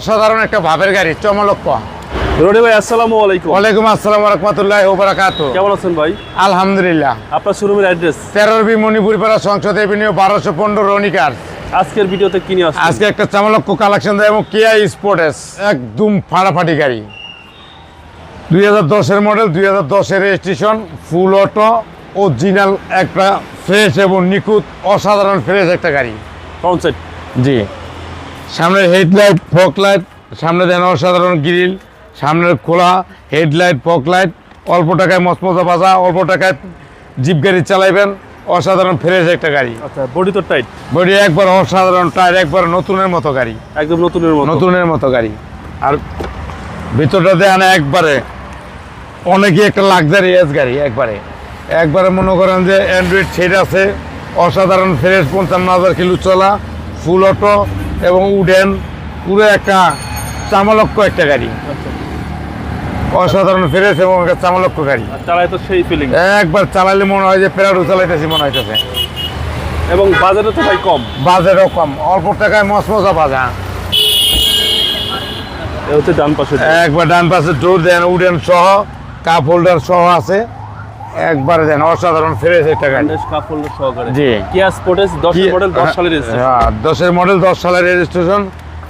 অসাধারণ একটা ভাবের গাড়ি চমলক্ষ রনি ভাই আসসালামু আলাইকুম। ওয়ালাইকুম আসসালাম রহমতুল্লাহ ওবরাকাত কেমন আছেন ভাই? আলহামদুলিল্লাহ। আপনার শোরুমের অ্যাড্রেস? তেরোর বি মণিপুর পাড়া সংসদ এভিনিউ বারোশো পনেরো রনিকার আজকের ভিডিওতে কি নিয়ে আজকে একটা চামলক্ষ কালেকশন দেয় এবং কেয়া স্পোর্টস একদম ফাটাফাটি গাড়ি। দুই হাজার দশের মডেল দুই হাজার দশের রেজিস্ট্রেশন ফুল অটো অরিজিনাল একটা ফ্রেশ এবং নিখুঁত অসাধারণ ফ্রেশ একটা গাড়ি। জি। সামনের হেডলাইট ফক লাইট সামনে দেন অসাধারণ গ্রিল সামনের খোলা হেডলাইট ফক লাইট অল্প টাকায় মচমচা বাজা অল্প টাকায় জিপ গাড়ি চালাইবেন অসাধারণ ফ্রেশ একটা গাড়ি। আচ্ছা বডি তো টাইট বডি একবার অসাধারণ টায়ার একবার নতুনের মতো গাড়ি। একদম নতুনের মতো। নতুনের মতো গাড়ি। আর ভিতরটা দেন একবারে অনেকই একটা লাক্সারি এস গাড়ি একবারে। একবারে মনে করেন যে অ্যান্ড্রয়েড সেট আছে অসাধারণ ফ্রেশ পঞ্চান্ন হাজার কিলো চলা ফুল অটো এবং উডেন পুরো একটা চামালক্ষ একটা গাড়ি। আচ্ছা। অসাধারণ ফ্রেশ এবং একটা চামালক্ষ গাড়ি। চালায় তো সেই ফিলিং একবার চালাইলে মনে হয় যে প্যারাডু চালাইতেছি মনে হইতেছে। এবং বাজারে তো ভাই কম। বাজারও কম অল্প টাকায় বাজা। হচ্ছে ডান পাশে একবার ডান পাশে ডোর দেন উডেন সহ কাপ হোল্ডার সহ আছে। একবারে দেন অসাধারণ ফ্রেশ একটা গাড়ি। সহকারে। জি। কিয়া স্পোর্টেস 10 মডেল 10 সালের রেজিস্ট্রেশন হ্যাঁ, দশের মডেল দশ সালের রেজিস্ট্রেশন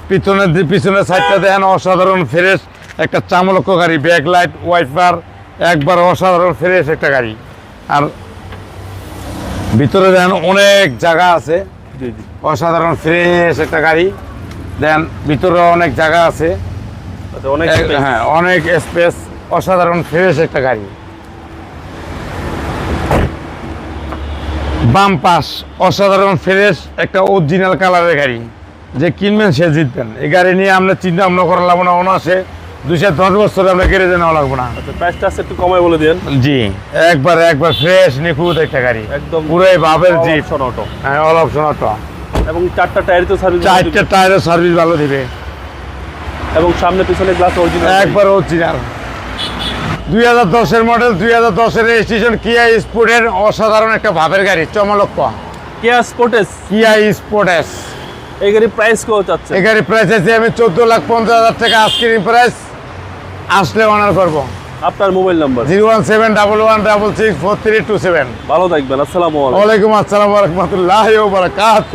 পিছনের পিছনের সাইডটা দেখেন অসাধারণ ফ্রেশ একটা চামলক্ষ গাড়ি ব্যাক লাইট ওয়াইপার একবার অসাধারণ ফ্রেশ একটা গাড়ি। আর ভিতরে দেন অনেক জায়গা আছে। অসাধারণ ফ্রেশ একটা গাড়ি। দেন ভিতরে অনেক জায়গা আছে। আচ্ছা অনেক হ্যাঁ অনেক স্পেস অসাধারণ ফ্রেশ একটা গাড়ি। বাম পাশ অসাধারণ ফ্রেশ একটা অরিজিনাল কালারের গাড়ি। যে কিনবেন সে জিতবেন। এই গাড়ি নিয়ে আমরা চিন্তা ভাবনা করা লাগবো না অনাসে দুশো দশ বছরে আমরা গ্যারেজে নেওয়া লাগবো না। আচ্ছা প্রাইসটা একটু কমাই বলে দেন জি একবার একবার ফ্রেশ নিখুঁত একটা গাড়ি। একদম পুরোই ভাবের অপশন অটো হ্যাঁ অল অপশন অটো এবং চারটা টায়ারই তো সার্ভিস চারটে টায়ারের সার্ভিস ভালো দিবে। এবং সামনে পিছনে গ্লাস অরিজিনাল একবার অরিজিনাল দুই হাজার দশের মডেল দুই হাজার দশের রেজিস্ট্রেশন কিয়া স্পোর্টের অসাধারণ একটা ভাবের গাড়ি চমলক্ষ কিয়া স্পোর্টেস কিয়া স্পোর্টেস এই গাড়ি প্রাইস কত চাচ্ছে এই গাড়ির প্রাইস আছে আমি চোদ্দ লাখ পঞ্চাশ হাজার টাকা আজকের প্রাইস আসলে অনার করব। আপনার mobile number zero one seven double one double six four three two seven. ভালো থাকবেন আসসালামু আলাইকুম। আসসালাম রহমতুল্লাহ বারকাত